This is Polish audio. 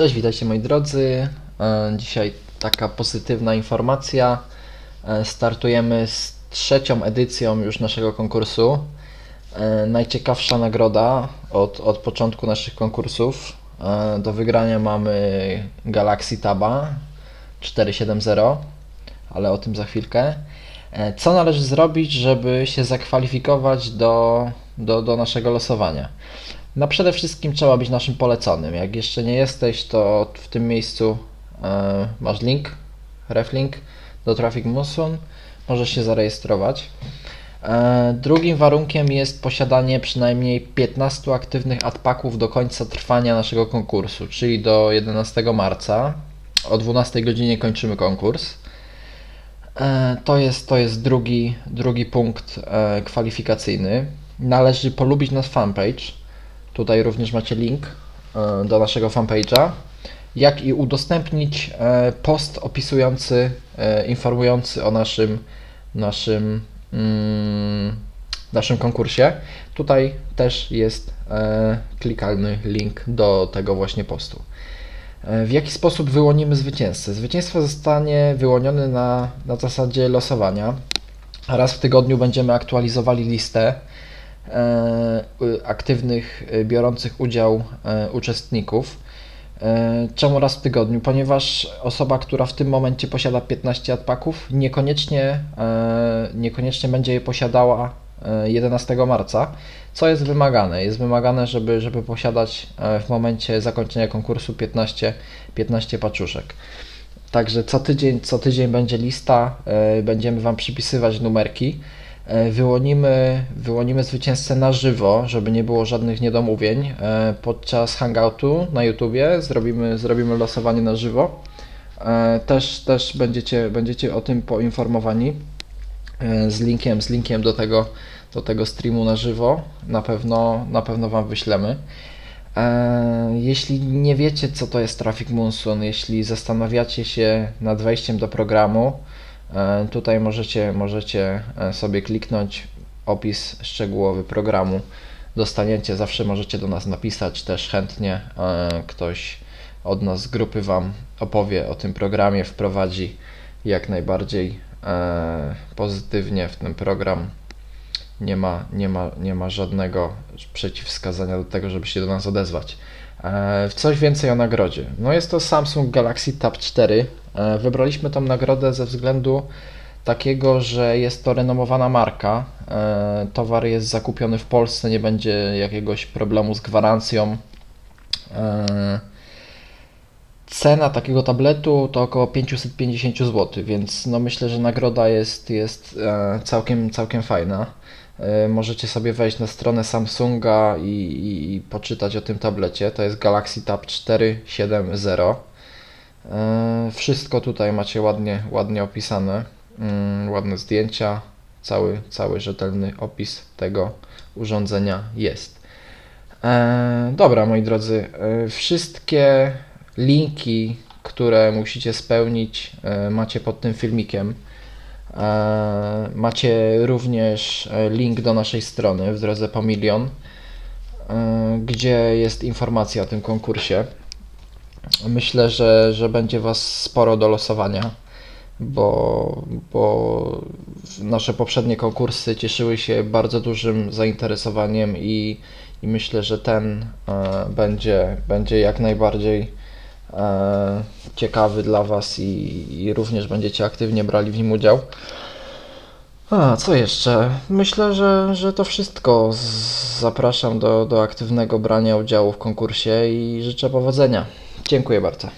Cześć, witajcie moi drodzy. E, Dzisiaj taka pozytywna informacja. E, Startujemy z trzecią edycją już naszego konkursu. E, Najciekawsza nagroda od, od początku naszych konkursów. Do wygrania mamy Galaxy Taba 470, ale o tym za chwilkę. Co należy zrobić, żeby się zakwalifikować do, do, do naszego losowania? No przede wszystkim trzeba być naszym poleconym. Jak jeszcze nie jesteś, to w tym miejscu e, masz link, reflink do Traffic Monsoon. Możesz się zarejestrować. E, drugim warunkiem jest posiadanie przynajmniej 15 aktywnych adpaków do końca trwania naszego konkursu, czyli do 11 marca. O 12 godzinie kończymy konkurs. E, To jest, to jest drugi, drugi punkt kwalifikacyjny. Należy polubić nasz fanpage. Tutaj również macie link e, do naszego fanpage'a, jak i udostępnić e, post opisujący, e, informujący o naszym, naszym, mm, naszym konkursie. Tutaj też jest klikalny link do tego właśnie postu. W jaki sposób wyłonimy zwycięzcę? Zwycięstwo zostanie wyłonione na, na zasadzie losowania. Raz w tygodniu będziemy aktualizowali listę aktywnych, y, biorących udział e, uczestników. E, Czemu raz w tygodniu? Ponieważ osoba, która w tym momencie posiada 15 adpaków, niekoniecznie, e, niekoniecznie będzie je posiadała e, 11 marca, co jest wymagane. Jest wymagane, żeby, żeby posiadać e, w momencie zakończenia konkursu 15, 15 paczuszek. Także co tydzień, co tydzień będzie lista, e, będziemy Wam przypisywać numerki. E, Wyłonimy, wyłonimy zwycięzcę na żywo, żeby nie było żadnych niedomówień. E, Podczas hangoutu na YouTubie zrobimy, zrobimy losowanie na żywo. E, Też, też będziecie, będziecie o tym poinformowani z linkiem, z linkiem do tego, do tego streamu na żywo. Na pewno, na pewno Wam wyślemy. Jeśli nie wiecie, co to jest Traffic Monsoon, jeśli zastanawiacie się nad wejściem do programu, tutaj możecie, możecie e, sobie kliknąć opis szczegółowy programu. Dostaniecie, zawsze możecie do nas napisać, też chętnie e, ktoś od nas z grupy Wam opowie o tym programie, wprowadzi jak najbardziej e, pozytywnie w ten program nie ma, nie ma, nie ma żadnego przeciwwskazania do tego, żeby się do nas odezwać. E, Coś więcej o nagrodzie. No jest to Samsung Galaxy Tab 4. E, Wybraliśmy tą nagrodę ze względu takiego, że jest to renomowana marka. E, Towar jest zakupiony w Polsce, nie będzie jakiegoś problemu z gwarancją. Cena takiego tabletu to około 550 zł, więc no myślę, że nagroda jest, jest całkiem, całkiem fajna. E, Możecie sobie wejść na stronę Samsunga i, i, i poczytać o tym tablecie. To jest Galaxy Tab 470. E, Wszystko tutaj macie ładnie, ładnie opisane. Mm, Ładne zdjęcia, cały, cały rzetelny opis tego urządzenia jest. E, dobra, moi drodzy, wszystkie linki, które musicie spełnić, macie pod tym filmikiem. Macie również e, link do naszej strony w drodze po milion, e, gdzie jest informacja o tym konkursie. Myślę, że, że będzie Was sporo do losowania, bo, bo nasze poprzednie konkursy cieszyły się bardzo dużym zainteresowaniem i, i myślę, że ten e, będzie, będzie jak najbardziej ciekawy dla Was i, i również będziecie aktywnie brali w nim udział. A, co jeszcze? Myślę, że, że to wszystko. Zapraszam do, do aktywnego brania udziału w konkursie i życzę powodzenia. Dziękuję bardzo.